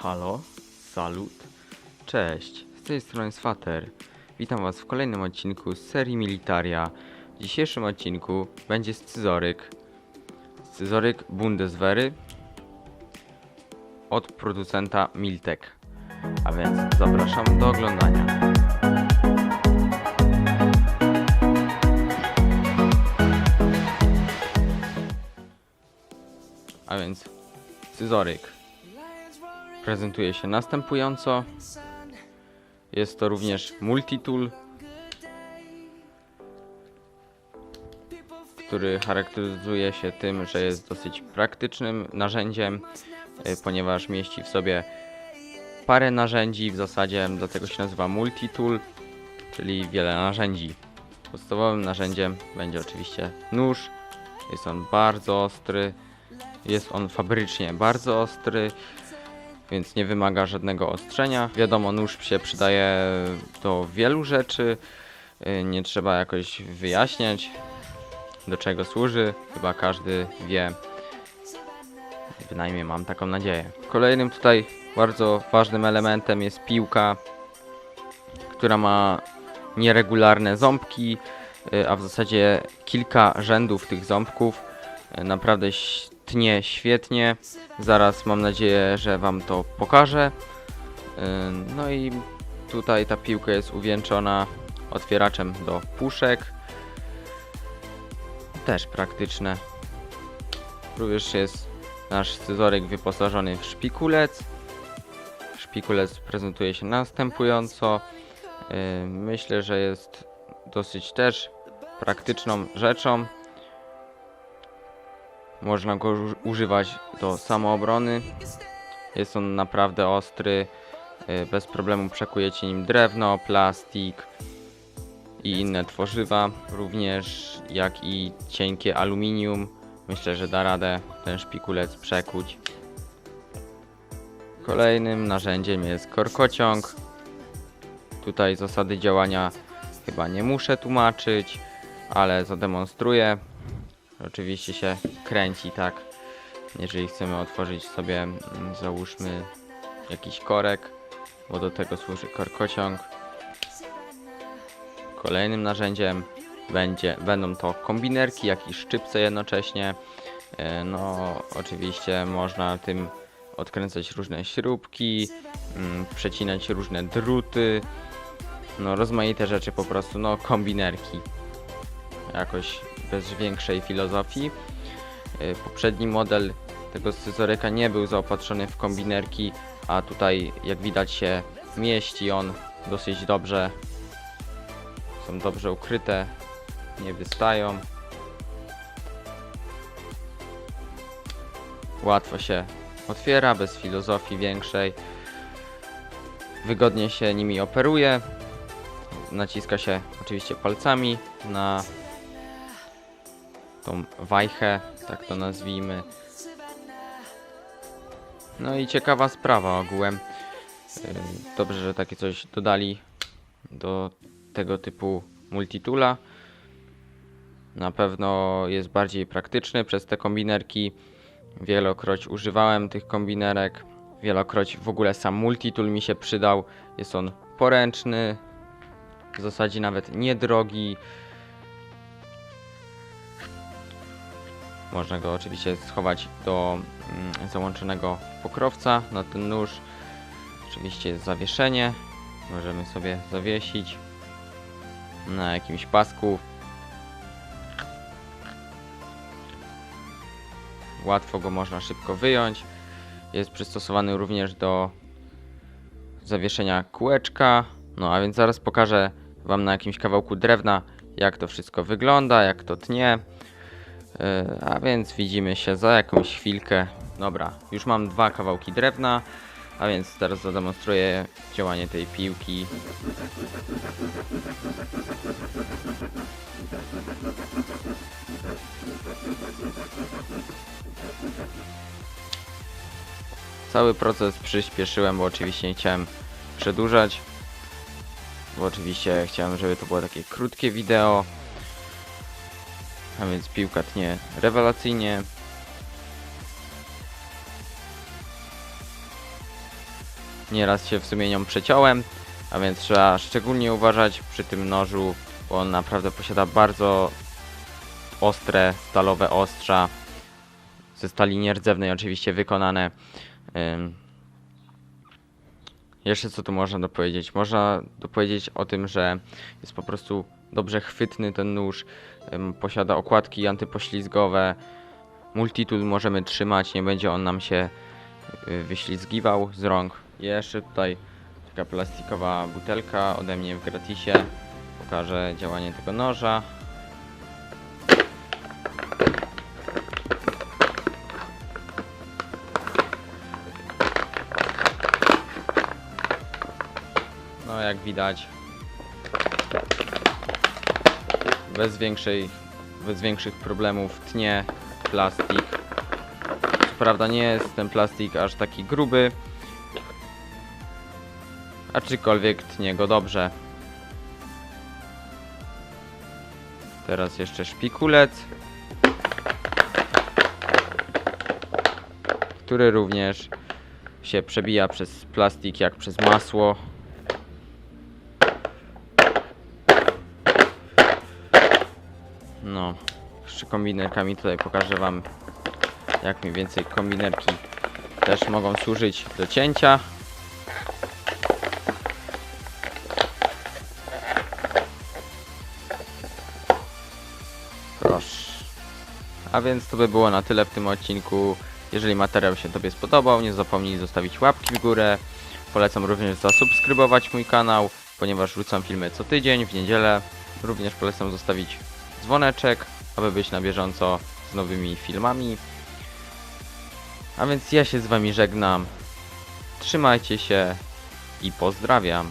Halo, salut, cześć, z tej strony Swater. Witam Was w kolejnym odcinku z serii Militaria. W dzisiejszym odcinku będzie scyzoryk. Scyzoryk Bundeswehry od producenta Miltek. A więc zapraszam do oglądania. A więc scyzoryk prezentuje się następująco. Jest to również multitool, który charakteryzuje się tym, że jest dosyć praktycznym narzędziem, y, ponieważ mieści w sobie parę narzędzi, w zasadzie dlatego się nazywa multitool, czyli wiele narzędzi. Podstawowym narzędziem będzie oczywiście nóż. Jest on bardzo ostry, jest on fabrycznie bardzo ostry, więc nie wymaga żadnego ostrzenia. Wiadomo, nóż się przydaje do wielu rzeczy, y, nie trzeba jakoś wyjaśniać do czego służy, chyba każdy wie. Bynajmniej mam taką nadzieję. Kolejnym tutaj bardzo ważnym elementem jest piłka, która ma nieregularne ząbki, y, a w zasadzie kilka rzędów tych ząbków. Y, Naprawdę ś- tnie świetnie. Zaraz mam nadzieję, że Wam to pokażę. Y, No i tutaj ta piłka jest uwieńczona otwieraczem do puszek. Też praktyczne. Również jest nasz scyzoryk wyposażony w szpikulec. Szpikulec prezentuje się następująco. Y, Myślę, że jest dosyć też praktyczną rzeczą. Można go uż- używać do samoobrony. Jest on naprawdę ostry. y, Bez problemu przekujecie nim drewno, plastik i inne tworzywa. Również jak i cienkie aluminium. Myślę, że da radę ten szpikulec przekuć. Kolejnym narzędziem jest korkociąg. Tutaj zasady działania chyba nie muszę tłumaczyć, ale zademonstruję. Oczywiście się kręci tak, jeżeli chcemy otworzyć sobie, mm, załóżmy, jakiś korek, bo do tego służy korkociąg. Kolejnym narzędziem będzie, będą to kombinerki, jak i szczypce jednocześnie. E, No, oczywiście można tym odkręcać różne śrubki, mm, przecinać różne druty, no rozmaite rzeczy po prostu, no kombinerki. Jakoś bez większej filozofii. E, Poprzedni model tego scyzoryka nie był zaopatrzony w kombinerki, a tutaj jak widać się mieści on dosyć dobrze. Są dobrze ukryte, nie wystają. Łatwo się otwiera, bez filozofii większej. Wygodnie się nimi operuje. Naciska się oczywiście palcami na tą wajchę, tak to nazwijmy. No i ciekawa sprawa ogółem. Yy, Dobrze, że takie coś dodali do tego typu multitula. Na pewno jest bardziej praktyczny przez te kombinerki. Wielokroć używałem tych kombinerek. Wielokroć w ogóle sam multitool mi się przydał. Jest on poręczny, w zasadzie nawet niedrogi. Można go oczywiście schować do mm, załączonego pokrowca na ten nóż. Oczywiście jest zawieszenie. Możemy sobie zawiesić na jakimś pasku. Łatwo go można szybko wyjąć. Jest przystosowany również do zawieszenia kółeczka. No a więc zaraz pokażę Wam na jakimś kawałku drewna, jak to wszystko wygląda, jak to tnie. Yy, A więc widzimy się za jakąś chwilkę. Dobra, już mam dwa kawałki drewna, a więc teraz zademonstruję działanie tej piłki. Cały proces przyspieszyłem, bo oczywiście nie chciałem przedłużać. Bo oczywiście chciałem, żeby to było takie krótkie wideo. A więc piłka tnie rewelacyjnie. Nieraz się w sumie nią przeciąłem, a więc trzeba szczególnie uważać przy tym nożu, bo on naprawdę posiada bardzo ostre, stalowe ostrza, ze stali nierdzewnej oczywiście wykonane. Ym. Jeszcze co tu można dopowiedzieć? Można dopowiedzieć o tym, że jest po prostu dobrze chwytny ten nóż, posiada okładki antypoślizgowe, multitool możemy trzymać, nie będzie on nam się y, wyślizgiwał z rąk. Jeszcze tutaj taka plastikowa butelka ode mnie w gratisie. Pokażę działanie tego noża. No jak widać bez większej bez większych problemów tnie plastik. Co prawda nie jest ten plastik aż taki gruby, aczkolwiek tnie go dobrze. Teraz jeszcze szpikulec, który również się przebija przez plastik jak przez masło. Jeszcze kombinerkami tutaj pokażę Wam, jak mniej więcej kombinerki też mogą służyć do cięcia. Proszę. A więc to by było na tyle w tym odcinku. Jeżeli materiał się Tobie spodobał, nie zapomnij zostawić łapki w górę. Polecam również zasubskrybować mój kanał, ponieważ wrzucam filmy co tydzień, w niedzielę. Również polecam zostawić dzwoneczek, aby być na bieżąco z nowymi filmami. A więc ja się z Wami żegnam. Trzymajcie się i pozdrawiam.